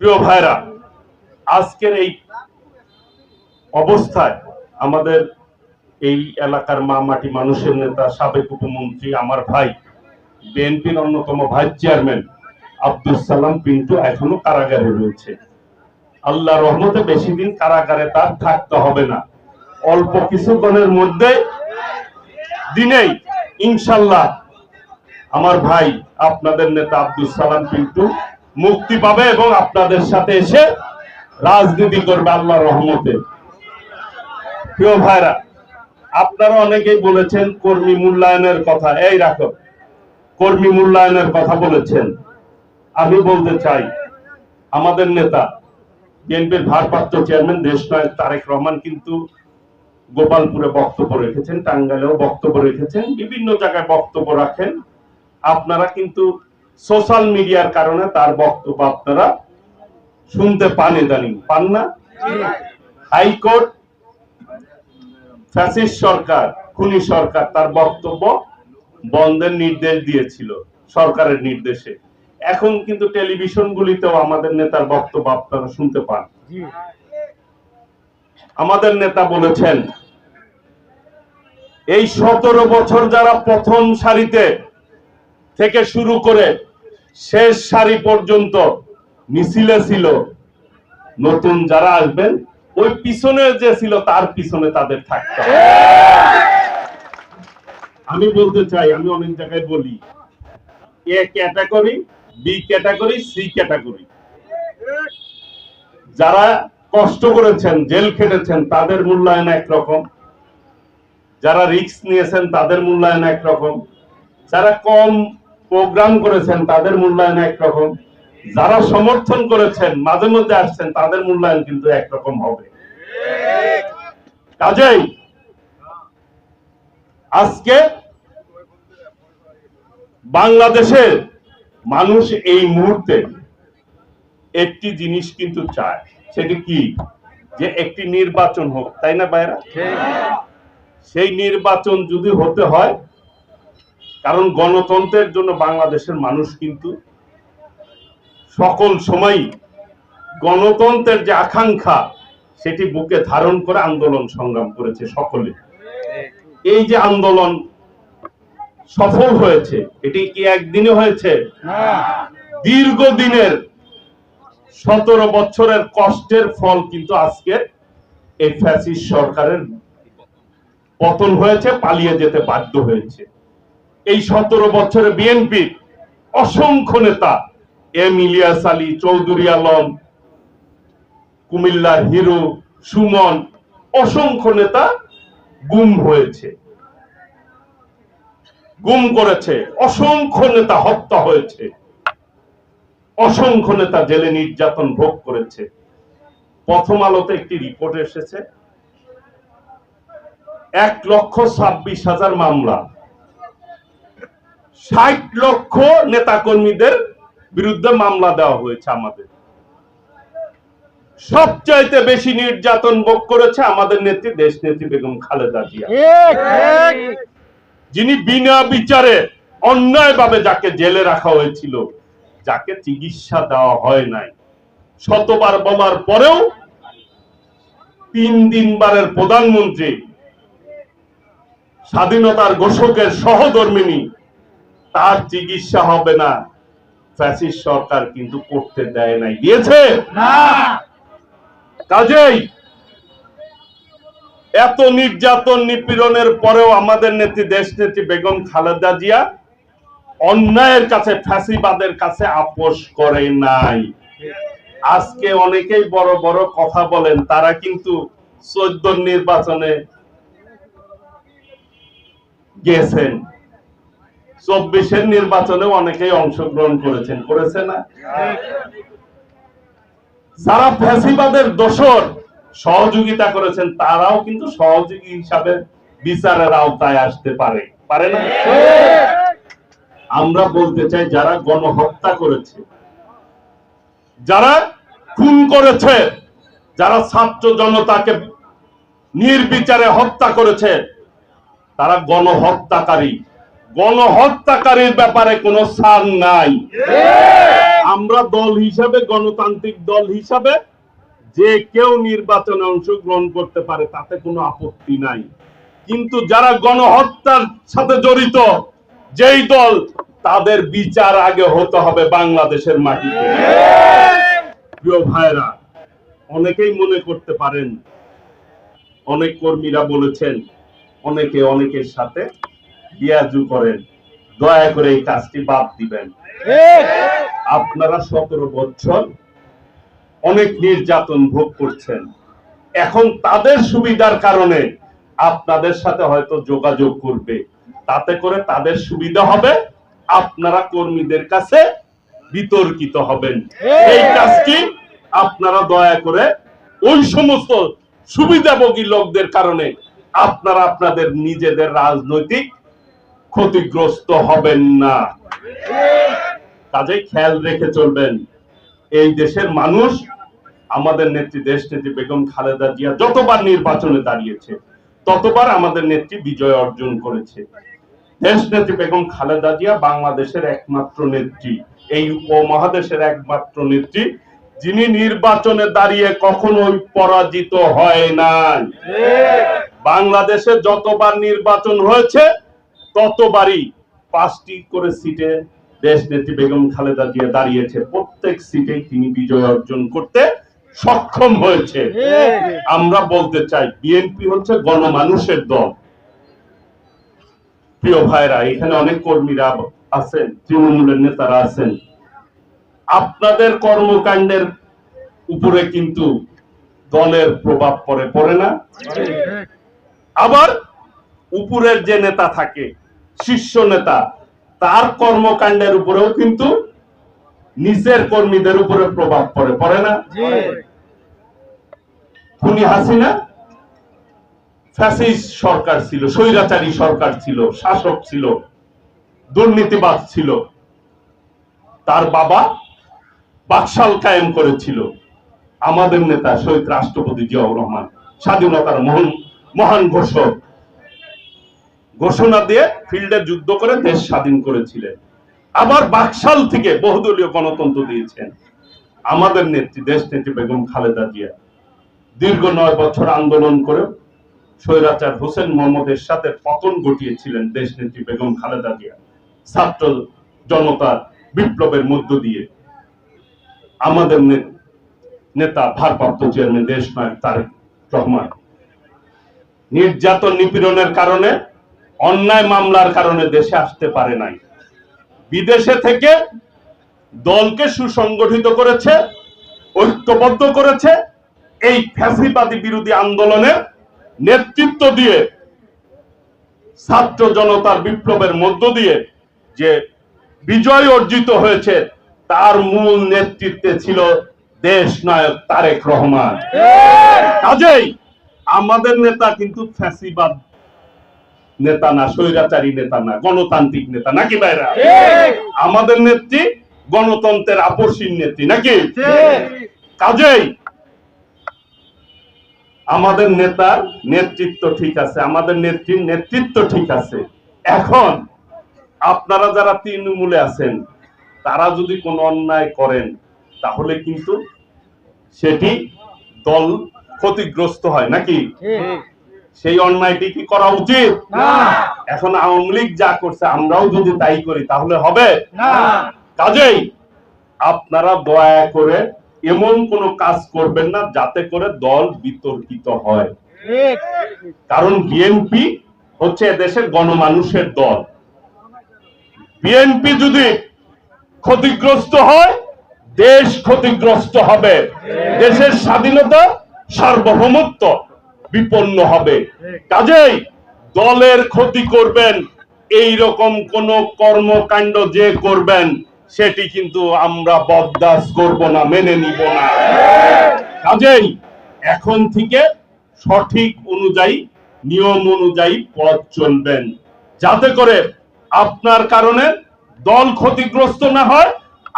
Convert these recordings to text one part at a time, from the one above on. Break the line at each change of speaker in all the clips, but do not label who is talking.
প্রিয় ভাইরা, আজকের এই অবস্থায় আমাদের এই এলাকার মা মাটি মানুষের নেতা, সাবেক উপমন্ত্রী, আমার ভাই, বিএনপির অন্যতম ভাইস চেয়ারম্যান আব্দুল সালাম পিন্টু এখনও কারাগারে রয়েছে। আল্লাহ রহমতে বেশি দিন কারাগারে তার থাকতে হবে না। অল্প কিছুক্ষণের মধ্যে দিনেই ইনশাল্লাহ আমার ভাই, আপনাদের নেতা আব্দুল সালাম পিন্টু মুক্তি পাবে এবং আপনাদের সাথে এসে রাজনীতি করবে আল্লাহ রহমতে। প্রিয় ভাইরা, আপনারা অনেকেই বলেছেন কর্মী মূল্যায়নের কথা। এই রাখো, কর্মী মূল্যায়নের কথা বলেছেন। আমি বলতে চাই, আমাদের নেতা, বিএনপির ভারপ্রাপ্ত চেয়ারম্যান দেশ দেশনায়ক তারেক রহমান কিন্তু গোপালপুরে বক্তব্য রেখেছেন, টাঙ্গাইলেও বক্তব্য রেখেছেন, বিভিন্ন জায়গায় বক্তব্য রাখেন। আপনারা কিন্তু সোশ্যাল মিডিয়ার কারণে তার বক্তব্য আপনারা শুনতে পান ইদানিং। পান না? হাইকোর্ট ফ্যাসিস্ট সরকার খুনি সরকার তার বক্তব্য বন্ধের নির্দেশ দিয়েছিল সরকারের নির্দেশে। এখন কিন্তু টেলিভিশনগুলিতেও আমাদের নেতার বক্তব্য আপনারা শুনতে পান। আমাদের নেতা বলেছেন এই সতেরো বছর যারা প্রথম সারিতে থেকে শুরু করে শেষ সারি পর্যন্ত মিছিলে ছিল। নতুন যারা আসবেন, ওই পিছনে যে ছিল, তার পিছনে তাদের থাকতে আমি বলতে চাই, আমি অনেক জায়গায় বলি, A category, B category, C category. যারা কষ্ট করেছেন, জেল খেটেছেন, তাদের মূল্যায়ন একরকম। যারা রিস্ক নিয়েছেন, তাদের মূল্যায়ন একরকম। যারা কম প্রোগ্রাম করেছেন তাদের মূল্যায়ন একরকম। যারা সমর্থন করেছেন মাঝে মধ্যে আসছেন তাদের মূল্যায়ন কিন্তু একরকম হবে। কাজেই আজকে বাংলাদেশের মানুষ এই মুহূর্তে একটি জিনিস কিন্তু চায় সেটি কি? যে একটি নির্বাচন হোক তাই না বাইরা সেই নির্বাচন যদি হতে হয় কারণ গণতন্ত্রের জন্য বাংলাদেশের মানুষ কিন্তু সকল সময় গণতন্ত্রের যে আকাঙ্ক্ষা সেটি বুকে ধারণ করে আন্দোলন সংগ্রাম করেছে সকলে। এই যে আন্দোলন সফল হয়েছে এটি কি একদিনে হয়েছে? দীর্ঘদিনের সতেরো বছরের কষ্টের ফল কিন্তু আজকে এই ফ্যাসিস্ট সরকারের পতন হয়েছে পালিয়ে যেতে বাধ্য হয়েছে। এই সতেরো বছরে বিএনপি অসংখ্য নেতা এম ইলিয়াস আলী চৌধুরী আলম, কুমিল্লার হিরো সুমন, অসংখ্য নেতা গুম হয়েছে। গুম করেছে, অসংখ্য নেতা হত্যা হয়েছে। অসংখ্য নেতা জেলে নির্যাতন ভোগ করেছে। প্রথম আলোতে একটি রিপোর্ট এসেছে, এক লক্ষ ছাব্বিশ হাজার মামলা ষাট লক্ষ নেতাকর্মীদের বিরুদ্ধে মামলা দেওয়া হয়েছে আমাদের। সবচাইতে বেশি নির্যাতন ভোগ করেছে আমাদের নেত্রী দেশ নেত্রী বেগম খালেদা জিয়া। যিনি বিনা বিচারে অন্যায়ভাবে যাকে জেলে রাখা হয়েছিল যাকে চিকিৎসা দেওয়া হয় নাই। শতবার বোমার পরেও তিন দিনবারের প্রধানমন্ত্রী স্বাধীনতার ঘোষকের সহধর্মিনী তার চিকিৎসা হবে না। ফ্যাসিস্ট সরকার কিন্তু করতে দেয় নাই। দিয়েছে? কাজেই এত নির্যাতন নিপীড়নের পরেও আমাদের নেত্রী দেশ নেত্রী বেগম খালেদা জিয়া অন্যায়ের কাছে ফ্যাসিবাদের কাছে আপোষ করে নাই। আজকে অনেকেই বড় বড় কথা বলেন তারা কিন্তু চোদ্দ নির্বাচনে গেছেন চব্বিশের নির্বাচনে অনেকেই অংশগ্রহণ করেছেন, করেছে না? যারা ফ্যাসিবাদের দোষর সহযোগিতা করেছেন, তারাও কিন্তু সহযোগী হিসাবে বিচারের আওতায় আসতে পারে। পারে না? আমরা বলতে চাই, যারা গণহত্যা করেছে, যারা খুন করেছে, যারা ছাত্র জনতাকে নির্বিচারে হত্যা করেছে, তারা গণহত্যাকারী। গণহত্যাকারীর ব্যাপারে কোনো ছাড় নাই। আমরা দল হিসাবে গণতান্ত্রিক দল হিসাবে যে কেউ নির্বাচনে অংশগ্রহণ করতে পারে তাতে কোনো আপত্তি নাই। কিন্তু যারা গণহত্যার সাথে জড়িত যেই দল তাদের বিচার আগে হতে হবে বাংলাদেশের মাটিতে। প্রিয় ভাইরা অনেকেই মনে করতে পারেন অনেক কর্মীরা বলেছেন অনেকে অনেকের সাথে বিয়াজু করেন। দয়া করে এই কাজটি বাদ দিবেন। আপনারা সতেরো বছর অনেক নির্যাতন ভোগ করছেন। এখন তাদের সুবিধার কারণে আপনাদের সাথে হয়তো যোগাযোগ করবে। তাতে করে তাদের সুবিধা হবে। আপনারা কর্মীদের কাছে বিতর্কিত হবেন। এই কাজটি আপনারা দয়া করে ওই সমস্ত সুবিধাভোগী লোকদের কারণে আপনারা আপনাদের নিজেদের রাজনৈতিক ক্ষতিগ্রস্ত হবেন না। কাজেই খেয়াল রেখে চলবেন। এই দেশের মানুষ আমাদের নেত্রী দেশ নেত্রী বেগম খালেদা জিয়া যতবার নির্বাচনে দাঁড়িয়েছে ততবার আমাদের নেত্রী বিজয় অর্জন করেছে। দেশ নেত্রী বেগম খালেদা জিয়া বাংলাদেশের একমাত্র নেত্রী। এই উপমহাদেশের একমাত্র নেত্রী যিনি নির্বাচনে দাঁড়িয়ে কখনোই পরাজিত হয় নাই। বাংলাদেশে যতবার নির্বাচন হয়েছে ততবারই পাঁচটি করে সিটে দেশ নেত্রী বেগম খালেদা জিয়া দাঁড়িয়েছে। প্রত্যেক সিটেই তিনি বিজয় অর্জন করতে সক্ষম হয়েছে। আমরা বলতে চাই, বিএনপি হচ্ছে গণমানুষের দল। প্রিয় ভাইরা, এখানে অনেক কর্মীরা আছেন, তৃণমূলের নেতারা আছেন। আপনাদের কর্মকাণ্ডের উপরে কিন্তু দলের প্রভাব পড়ে পড়ে না? আবার উপরের যে নেতা থাকে শীর্ষ নেতা। তার কর্মকাণ্ডের উপরেও কিন্তু নিচের কর্মীদের উপরে প্রভাব পড়ে পড়ে না? খুনি হাসিনা ফ্যাসিস্ট সরকার ছিল স্বৈরাচারী সরকার ছিল শাসক ছিল দুর্নীতিবাদ ছিল। তার বাবা বাকশাল কায়েম করেছিল। আমাদের নেতা শহীদ রাষ্ট্রপতি জিয়াউর রহমান স্বাধীনতার মহান মহান ঘোষক। ঘোষণা দিয়ে ফিল্ডে যুদ্ধ করে দেশ স্বাধীন করেছিলেন। আবার বাকশাল থেকে বহুদলীয় গণতন্ত্র দিয়েছেন। আমাদের নেত্রী, দেশ নেত্রী বেগম খালেদা জিয়া দীর্ঘ নয় বছর আন্দোলন করে স্বৈরাচার হোসেন মোহাম্মদের সাথে পতন ঘটিয়েছিলেন দেশ নেত্রী বেগম খালেদা জিয়া। ছাত্র জনতার বিপ্লবের মধ্য দিয়ে আমাদের নেতা, ভারপ্রাপ্ত চেয়ারম্যান দেশ নায়ক তারেক রহমান। নির্যাতন নিপীড়নের কারণে অন্যায় মামলার কারণে দেশে আসতে পারে নাই। বিদেশে থেকে দলকে সুসংগঠিত করেছে ঐক্যবদ্ধ করেছে এই ফ্যাসিবাদী বিরোধী আন্দোলনের নেতৃত্ব দিয়ে ছাত্র জনতার বিপ্লবের মধ্য দিয়ে যে বিজয় অর্জিত হয়েছে তার মূল নেতৃত্বে ছিল দেশ নায়ক তারেক রহমান। কাজেই আমাদের নেতা কিন্তু ফ্যাসিবাদ নেতা না স্বৈরাচারী নেতা না গণতান্ত্রিক নেতা নাকি ভাইরা? আমাদের নেত্রী গণতন্ত্রের আপসীন নেত্রী নাকি? কাজেই আমাদের নেতার নেতৃত্ব ঠিক আছে আমাদের নেত্রীর নেতৃত্ব ঠিক আছে। এখন আপনারা যারা তৃণমূলে আছেন তারা যদি কোনো অন্যায় করেন তাহলে কিন্তু সেটি দল ক্ষতিগ্রস্ত হয় নাকি? সেই অন্যায়টি কি করা উচিত। এখন আওয়ামী লীগ যা করছে আমরাও যদি তাই করি তাহলে হবে? কাজেই আপনারা দয়া করে এমন কোন কাজ করবেন না যাতে করে দল বিতর্কিত হয়। কারণ বিএনপি হচ্ছে এদেশের গণমানুষের দল। বিএনপি যদি ক্ষতিগ্রস্ত হয় দেশ ক্ষতিগ্রস্ত হবে। দেশের স্বাধীনতা সার্বভৌমত্ব। বিপন্ন হবে। কাজেই দলের ক্ষতি করবেন এই রকম কোন কর্মকাণ্ড যে করবেন, সেটি কিন্তু আমরা বরদাস্ত করব না, মেনে নিব না। কাজেই এখন থেকে সঠিক অনুযায়ী, নিয়ম অনুযায়ী পথ চলবেন। যাতে করে আপনার কারণে দল ক্ষতিগ্রস্ত না হয়,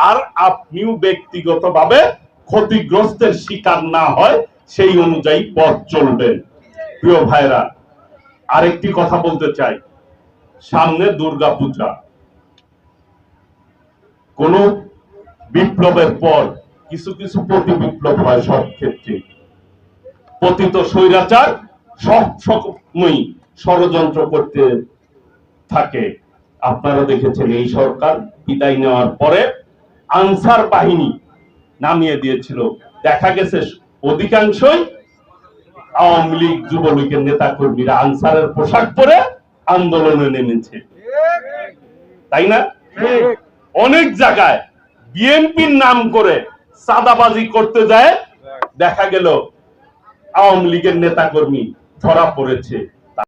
আর আপনিও ব্যক্তিগতভাবে ক্ষতিগ্রস্তের শিকার না হয় সেই অনুযায়ী পথ চলবেন প্রিয় ভাইরা আরেকটি কথা বলতে চাই। সামনে দুর্গা পূজা কোন বিপ্লবের পর কিছু কিছু প্রতি বিপ্লব হয় সব ক্ষেত্রে। পতিত স্বৈরাচার সব সময় ষড়যন্ত্র করতে থাকে। আপনারা দেখেছেন এই সরকার বিদায় নেওয়ার পরে আনসার বাহিনী নামিয়ে দিয়েছিল। দেখা গেছে অধিকাংশই আওয়ামী লীগ যুবলীগের নেতা কর্মীরা আনসারের পোশাক পরে আন্দোলনে নেমেছে। তাই না? অনেক জায়গায় বিএনপির নাম করে সাদাবাজি করতে যায়, দেখা গেল আওয়ামী লীগের নেতা কর্মী ধরা পড়েছে।